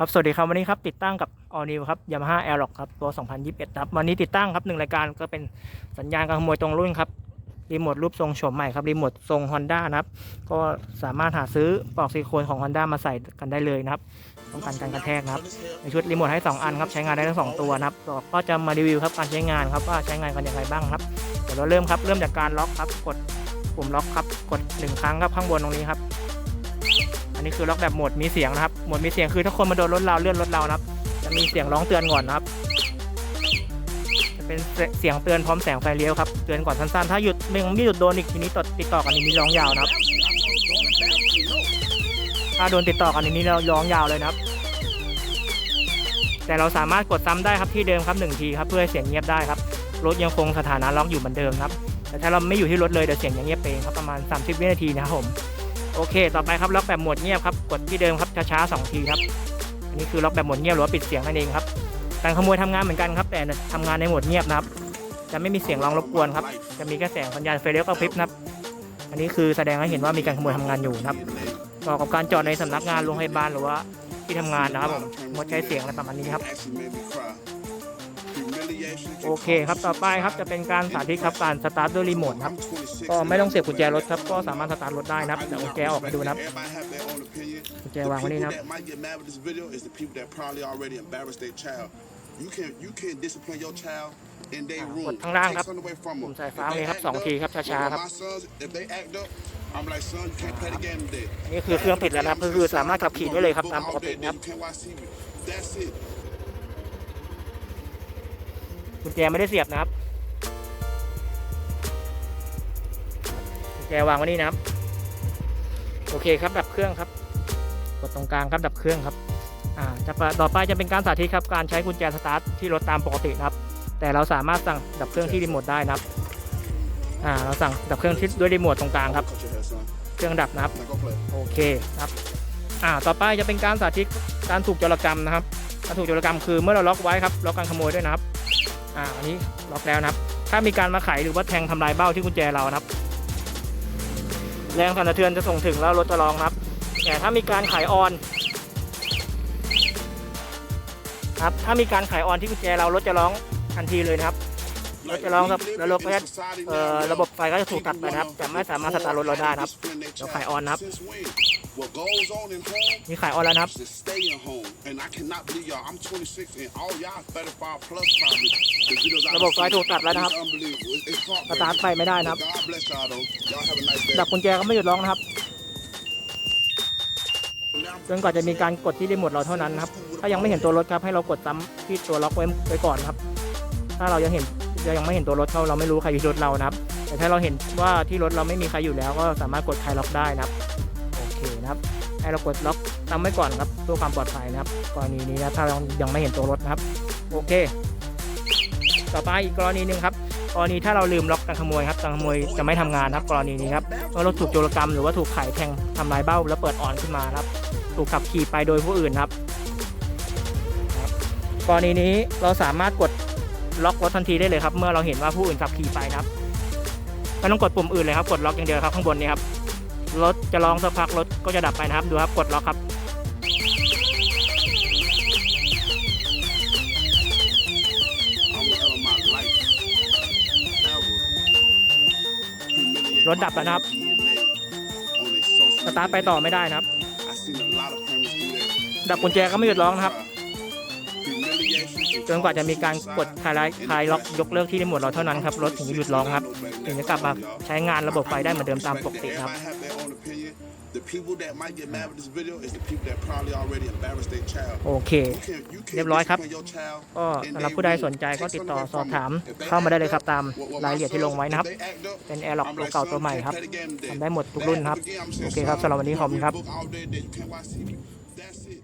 ครับ สวัสดีครับ วันนี้ครับ ติดตั้งกับ All New ครับ Yamaha Aerox ครับ ตัว 2021 ครับ วันนี้ติดตั้งครับหนึ่งรายการก็เป็นสัญญาณการขโมยตรงรุ่นครับ รีโมทรูปทรงโฉมใหม่ครับ รีโมททรง Honda นะครับ ก็สามารถหาซื้อปลอกซิลิโคนของ Honda มาใส่กันได้เลยนะครับป้องกันการกระแทกนะครับ ในชุดรีโมทให้ 2 อันครับ ใช้งานได้ทั้งสองตัวนะครับ ก็จะมารีวิวครับการใช้งานครับว่าใช้งานกันอย่างไรบ้างครับ เดี๋ยวเราเริ่มครับ เริ่มจากการล็อกครับ กดปุ่มล็อกครับ กดหนึ่งครั้งครับข้างบนตรงนี้ครับ อันนี้คือล็อกแบบโหมดมีเสียงนะครับโหมดมีเสียงคือถ้าคนมาโดนรถเราเลื่อนรถเรานะครับ จะมีเสียงร้องเตือนก่อนนะครับ จะเป็นเสียงเตือนพร้อมแสงไฟเลี้ยวครับเตือนก่อนสั้นๆถ้าหยุดไม่ไม่หยุดโดนอีกทีนี้ตดติดต่อกันอันนี้ร้องยาวนะครับ ถ้าโดนติดต่อกันนนี้เราร้องยาวเลยนะครับ แต่เราสามารถกดซ้ำได้ครับที่เดิมครับหนึ่งทีครับเพื่อให้เสียงเงียบได้ครับรถยังคงสถานะล็อกอยู่เหมือนเดิมครับแต่ถ้าเราไม่อยู่ที่รถเลยเดี๋ยวเสียงยังเงียบเองครับประมาณ 30 วินาทีนะครับผม โอเค ต่อไปครับล็อกแบบโหมดเงียบครับ กดที่เดิมครับช้าๆสองทีครับ อันนี้คือล็อกแบบโหมดเงียบหรือว่าปิดเสียงนั่นเองครับ การขโมยทำงานเหมือนกันครับ แต่ทำงานในโหมดเงียบนะครับ จะไม่มีเสียงร้องรบกวนครับ จะมีแค่แสงสัญญาณไฟเลี้ยวกระพริบนะครับ อันนี้คือแสดงให้เห็นว่ามีการขโมยทำงานอยู่นะครับเหมาะกับการจอดในสำนักงานโรงพยาบาลหรือว่าที่ทำงานนะครับผมงดใช้เสียงอะไรประมาณนี้ครับ โอเคครับต่อไปครับจะเป็นการสาธิตครับการสตาร์ทด้วยรีโมทครับก็ไม่ต้องเสียบกุญแจรถครับก็สามารถสตาร์ทรถได้นะครับเดี๋ยวกุญแจออกมาดูนะครับกุญแจวางไว้นี่นะครับ You can you can discipline your child in their ก room. ดข้างล่างครับ Take something away from ปุ่ม them. สายฟ้า If เลย they ครับ act สอง up, ทีครับช้า Well, ๆครับ my sons, if they act up, I'm like, son, you can't play the game today. อันนี้คือเครื่องติดแล้วนะครับก็คือสามารถขับขี่ได้เลยครับตามปกตินะครับ You can't watch TV. That's it. กุญแจไม่ได้เสียบนะครับกุญแจวางไว้นี่นะครับ โอเคครับดับเครื่องครับ กดตรงกลางครับดับเครื่องครับอ่าจะปะต่อไปจะเป็นการสาธิตครับการใช้กุญแจสตาร์ทที่รถตามปกตินะครับ แต่เราสามารถสั่งดับเครื่องที่รีโมทได้นะครับอ่าเราสั่งดับเครื่องที่ด้วยรีโมทตรงกลางครับ เครื่องดับนะครับโอเคครับอ่าต่อไปจะเป็นการสาธิตการถูกจรกรรมนะครับการถูกจรกรรมคือเมื่อเราล็อกไว้ครับล็อกการขโมยด้วยนะครับ อ่าอันนี้ล็อกแล้วนะครับ ถ้ามีการมาไขหรือว่าแทงทำลายเบ้าที่กุญแจเรานะครับ แรงสั่นสะเทือนจะส่งถึงแล้วรถจะร้องนะครับ แต่ถ้ามีการไขออนครับถ้ามีการไขออนที่กุญแจเรารถจะร้องทันทีเลยนะครับรถจะร้องครับแล้วรถก็จะระบบไฟก็จะถูกตัดไปนะครับแต่ไม่สามารถสตาร์ทรถเราได้นะครับเดี๋ยวขออนนะครับ What goes on in home มีไขออนแล้วนะครับ is stay in home. And I cannot believe y'all. I'm 26 and all y'all 35 plus probably. The videos I ระบบไฟถูกตัดแล้วนะครับ It's unbelievable. It's, it's สตาร์ท heartbreaking. ไฟไม่ได้นะครับ God bless y'all though. Y'all have a nice day. ดับกุญแจก็ไม่หยุดร้องนะครับ จนกว่าจะมีการกดที่รีโมทเราเท่านั้นนะครับ ถ้ายังไม่เห็นตัวรถครับให้เรากดซ้ำที่ตัวล็อกไว้ไว้ก่อนครับ ถ้าเรายังเห็นยังไม่เห็นตัวรถเขาเราไม่รู้ใครอยู่ที่รถเรานะครับ แต่ถ้าเราเห็นว่าที่รถเราไม่มีใครอยู่แล้วก็สามารถกดคลายล็อกได้นะครับโอเค นะครับให้เรากดล็อกซ้ำไว้ก่อนครับเพื่อความปลอดภัยนะครับ กรณีนี้นะถ้าเรายังไม่เห็นตัวรถนะครับ โอเค ต่อไปอีกกรณีหนึ่งครับกรณีถ้าเราลืมล็อกการขโมยครับการขโมยจะไม่ทำงานครับ กรณีนี้ครับเมื่อรถถูกโจรกรรมหรือว่าถูกไขแทงทำลายเบ้า แล้วเปิดออนขึ้นมาครับ ถูกขับขี่ไปโดยผู้อื่นครับ กรณีนี้เราสามารถกดล็อกรถทันทีได้เลยครับ เมื่อเราเห็นว่าผู้อื่นขับขี่ไปครับไม่ต้องกดปุ่มอื่นเลยครับ กดล็อกอย่างเดียวครับข้างบนนี้ครับ รถจะร้องสักพักรถก็จะดับไปนะครับ ดูครับกดล็อกครับรถดับแล้วนะครับ สตาร์ทไปต่อไม่ได้นะครับ ดับกุญแจก็ไม่หยุดร้องนะครับ จนกว่าจะมีการกดคลายคลายล็อกยกเลิกที่รีโมทเราเท่านั้นครับ รถถึงจะหยุดร้องครับ ถึงจะกลับมาใช้งานระบบไฟได้เหมือนเดิมตามปกติครับ The people that might get mad with this video is the people that probably already embarrassed their child. โอเค You can, you can เรียบร้อยครับ discipline your child ก็ in สำหรับ their ผู้ใด room. สนใจก็ Take ติดต่อ something สอบ from ถาม them. If they เข้ามาได้เลย act ครับ up, ตาม what- what ราย my ละเอียดที่ลง son- ไว้นะครับ if they act up, เป็นแอร์ล็อก I'm ตัว like, เก่า son, ตัวใหม่ can't ครับ play the game today. ทำได้หมดทุก They รุ่น act ครับ up again, I'm saying, โอเคครับ son, สำหรับวันนี้ขอบคุณครับ you read book all day, then you can't watch TV. That's it.